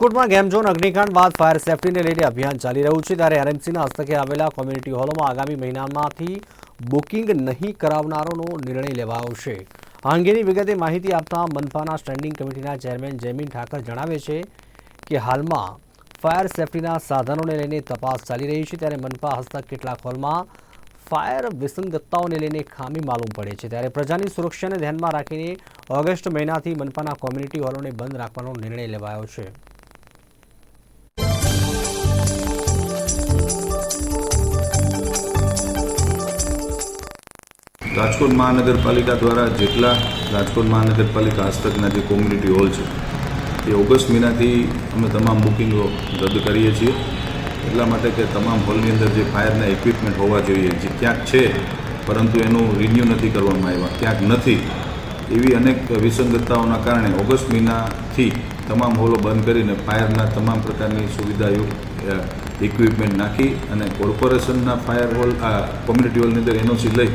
રાજકોટમાં game zone અગ્નિકાંડ બાદ fire સેફટીને લઈને અભિયાન ચાલી રહ્યું છે ત્યારે આરએમસીના હસ્તકે આવેલા કોમ્યુનિટી હોલોમાં આગામી મહિનામાંથી બુકિંગ નહીં કરાવનારોનો નિર્ણય લેવાયો છે. આ અંગેની વિગતે માહિતી આપતા મનપાના સ્ટેન્ડિંગ કમિટીના ચેરમેન જયમીન ઠાકર જણાવે છે કે હાલમાં ફાયર સેફટીના સાધનોને લઈને તપાસ ચાલી રહી છે ત્યારે મનપા હસ્તક કેટલાક હોલમાં ફાયર વિસંગતતાઓને લઈને ખામી માલુમ પડે છે. ત્યારે પ્રજાની સુરક્ષાને ધ્યાનમાં રાખીને ઓગસ્ટ મહિનાથી મનપાના કોમ્યુનિટી હોલોને બંધ રાખવાનો નિર્ણય લેવાયો છે. રાજકોટ મહાનગરપાલિકા દ્વારા જેટલા રાજકોટ મહાનગરપાલિકા હસ્તકના જે કોમ્યુનિટી હોલ છે, એ ઓગસ્ટ મહિનાથી અમે તમામ બુકિંગો રદ કરીએ છીએ. એટલા માટે કે તમામ હોલની અંદર જે ફાયરના ઇક્વિપમેન્ટ હોવા જોઈએ, જે ક્યાંક છે, પરંતુ એનું રિન્યૂ નથી કરવામાં આવ્યા, ક્યાંક નથી. એવી અનેક વિસંગતતાઓના કારણે ઓગસ્ટ મહિનાથી તમામ હોલો બંધ કરીને ફાયરના તમામ પ્રકારની સુવિધાયુક્ત ઇક્વિપમેન્ટ નાખી અને કોર્પોરેશનના ફાયર હોલ આ કોમ્યુનિટી હોલની અંદર એનઓસી લઈ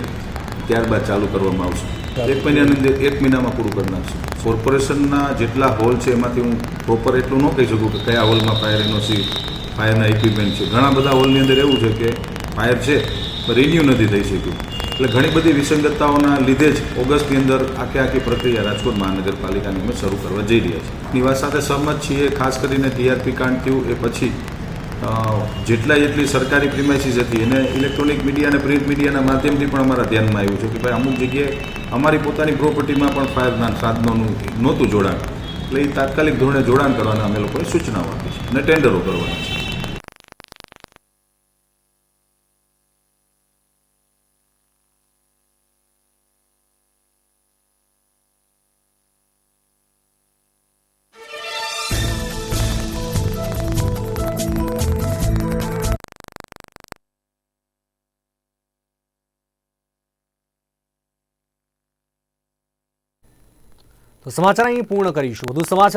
ત્યારબાદ ચાલુ કરવામાં આવશે. એક મહિનાની અંદર એક મહિનામાં પૂરું કરી નાખશું કોર્પોરેશનના જેટલા હોલ છે એમાંથી હું પ્રોપર એટલું ન કહી શકું કે કયા હોલમાં ફાયર એનઓસી ફાયરના ઇક્વિપમેન્ટ છે. ઘણા બધા હોલની અંદર એવું છે કે ફાયર છે પણ રિન્યૂ નથી થઈ શક્યું. એટલે ઘણી બધી વિસંગતતાઓના લીધે જ ઓગસ્ટની અંદર આખી આખી પ્રક્રિયા રાજકોટ મહાનગરપાલિકાની અમે શરૂ કરવા જઈ રહ્યા છીએ એની વાત સાથે સહમત છીએ ખાસ કરીને ટીઆરપી કાંડ થયું એ પછી જેટલા જેટલી સરકારી પ્રિમાઇસીસ હતી, એને ઇલેક્ટ્રોનિક મીડિયા અને પ્રિન્ટ મીડિયાના માધ્યમથી પણ અમારા ધ્યાનમાં આવ્યું છે કે ભાઈ અમુક જગ્યાએ અમારી પોતાની પ્રોપર્ટીમાં પણ ફાયરના સાધનોનું નહોતું જોડાણ. એટલે એ તાત્કાલિક ધોરણે જોડાણ કરવાના અમે લોકોએ સૂચનાઓ આપી છે અને ટેન્ડરો કરવાના છે. તો સમાચાર અહીં પૂર્ણ કરીશું. વધુ સમાચાર